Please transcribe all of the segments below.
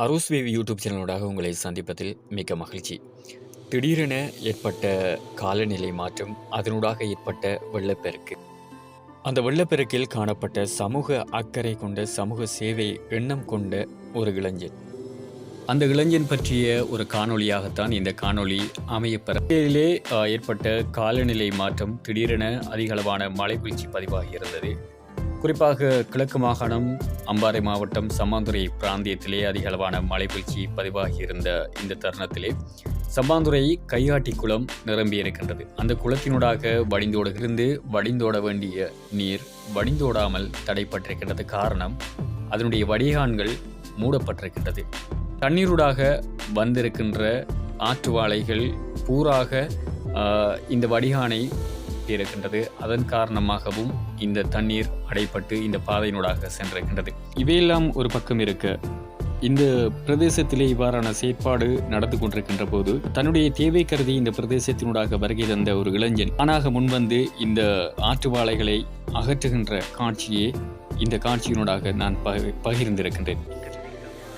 Arose YouTube சேனலோடாக உங்களை சந்திப்பதில் மிக்க மகிழ்ச்சி. திடீரென ஏற்பட்ட காலநிலை மாற்றம் அதனூடாக ஏற்பட்ட வெள்ளப்பெருக்கு. அந்த வெள்ளப்பெருக்கில் காணப்பட்ட சமூக அக்கறை கொண்ட சமூக சேவை எண்ணம் கொண்ட ஒரு இளைஞன். அந்த இளைஞன் பற்றிய ஒரு காணொளியாகத்தான் இந்த காணொளி அமையப்பெறிலே ஏற்பட்ட காலநிலை மாற்றம் திடீரென அதிகளவான மழை வீழ்ச்சி பதிவாகி இருந்தது. குறிப்பாக கிழக்கு மாகாணம் அம்பாறை மாவட்டம் சம்மாந்துறை பிராந்தியத்திலே அதிக அளவான மழை வீழ்ச்சி பதிவாகியிருந்த இந்த தருணத்திலே சம்மாந்துறை கைகாட்டி குளம் நிரம்பியிருக்கின்றது அந்த குளத்தினூடாக வடிந்தோடுகிருந்து வடிந்தோட வேண்டிய நீர் வடிந்தோடாமல் தடைப்பட்டிருக்கின்றது காரணம் அதனுடைய வடிகான்கள் மூடப்பட்டிருக்கின்றது. தண்ணீரூடாக வந்திருக்கின்ற ஆற்று வாழைகள் பூராக இந்த வடிகானை இருக்கின்றது அதன் காரணமாகவும் இந்த தண்ணீர் அடைப்பட்டு இந்த பாதையினூடாக சென்றிருக்கின்றது. இவையெல்லாம் ஒரு பக்கம் இருக்க இந்த பிரதேசத்திலே இவ்வாறான செயற்பாடு நடந்து கொண்டிருக்கின்ற போது தன்னுடைய தேவை கருதி இந்த பிரதேசத்தினூடாக வருகை தந்த ஒரு இளைஞன் ஆனாக முன்வந்து இந்த ஆற்றுவாளைகளை அகற்றுகின்ற காட்சியே இந்த காட்சியினூடாக நான் பகிர்ந்திருக்கின்றேன்.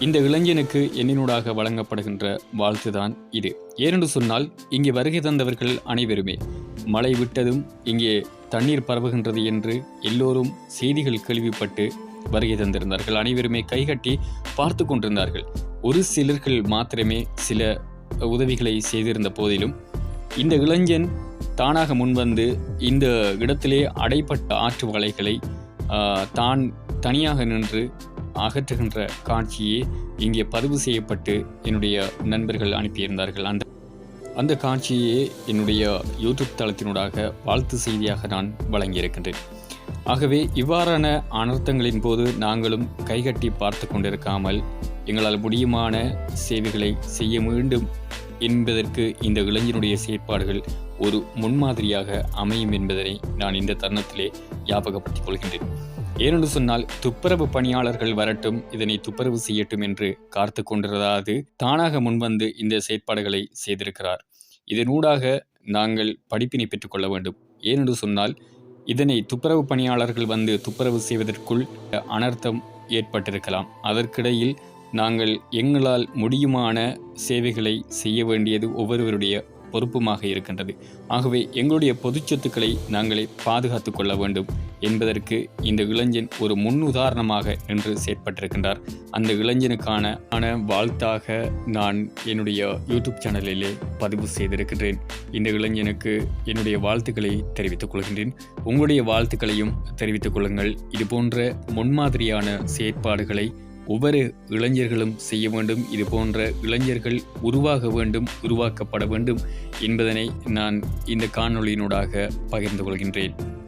இந்த இளைஞனுக்கு என்னினூடாக வழங்கப்படுகின்ற வாழ்த்துதான் இது. ஏனென்று சொன்னால் இங்கே வருகை தந்தவர்கள் அனைவருமே மழை விட்டதும் இங்கே தண்ணீர் பரவுகின்றது என்று எல்லோரும் செய்திகள் கேள்விப்பட்டு வருகை தந்திருந்தார்கள். அனைவருமே கைகட்டி பார்த்து கொண்டிருந்தார்கள். ஒரு சிலர்கள் மாத்திரமே சில உதவிகளை செய்திருந்த போதிலும் இந்த இளைஞன் தானாக முன்வந்து இந்த இடத்திலே அடைப்பட்ட ஆற்று வலைகளை தான் தனியாக நின்று அகற்றுகின்ற காட்சியே இங்கே பதிவு செய்யப்பட்டு என்னுடைய நண்பர்கள் அனுப்பியிருந்தார்கள். அந்த அந்த காட்சியே என்னுடைய யூடியூப் தளத்தினூடாக வாழ்த்து செய்தியாக நான் வழங்கியிருக்கின்றேன். ஆகவே இவ்வாறான அனர்த்தங்களின் போது நாங்களும் கைகட்டி பார்த்து கொண்டிருக்காமல் எங்களால் முடியுமான சேவைகளை செய்ய வேண்டும் என்பதற்கு இந்த இளைஞனுடைய செயற்பாடுகள் ஒரு முன்மாதிரியாக அமையும் என்பதனை நான் இந்த தருணத்திலே ஞாபகப்படுத்திக் கொள்கின்றேன். ஏனென்று சொன்னால் துப்புரவு பணியாளர்கள் வரட்டும் இதனை துப்புரவு செய்யட்டும் என்று காத்து கொண்டிருந்தாது தானாக முன்வந்து இந்த செயற்பாடுகளை செய்திருக்கிறார். இதனூடாக நாங்கள் படிப்பினை பெற்றுக்கொள்ள வேண்டும். ஏனென்று சொன்னால் இதனை துப்புரவு பணியாளர்கள் வந்து துப்புரவு செய்வதற்குள் அனர்த்தம் ஏற்பட்டிருக்கலாம். அதற்கிடையில் நாங்கள் எங்களால் முடியுமான சேவைகளை செய்ய வேண்டியது ஒவ்வொருவருடைய பொறுப்புமாக இருக்கின்றது. ஆகவே எங்களுடைய பொது சொத்துக்களை நாங்களே பாதுகாத்து கொள்ள வேண்டும். என்பதற்கு இந்த இளைஞன் ஒரு முன் உதாரணமாக நின்று செயற்பட்டிருக்கின்றார். அந்த இளைஞனுக்கான ஆன வாழ்த்தாக நான் என்னுடைய யூடியூப் சேனலிலே பதிவு செய்திருக்கின்றேன். இந்த இளைஞனுக்கு என்னுடைய வாழ்த்துக்களை தெரிவித்துக் கொள்கின்றேன். உங்களுடைய வாழ்த்துக்களையும் தெரிவித்துக் கொள்ளுங்கள். இது போன்ற முன்மாதிரியான செயற்பாடுகளை ஒவ்வொரு இளைஞர்களும் செய்ய வேண்டும். இது போன்ற இளைஞர்கள் உருவாக வேண்டும் உருவாக்கப்பட வேண்டும் என்பதனை நான் இந்த காணொளியினூடாக பகிர்ந்து கொள்கின்றேன்.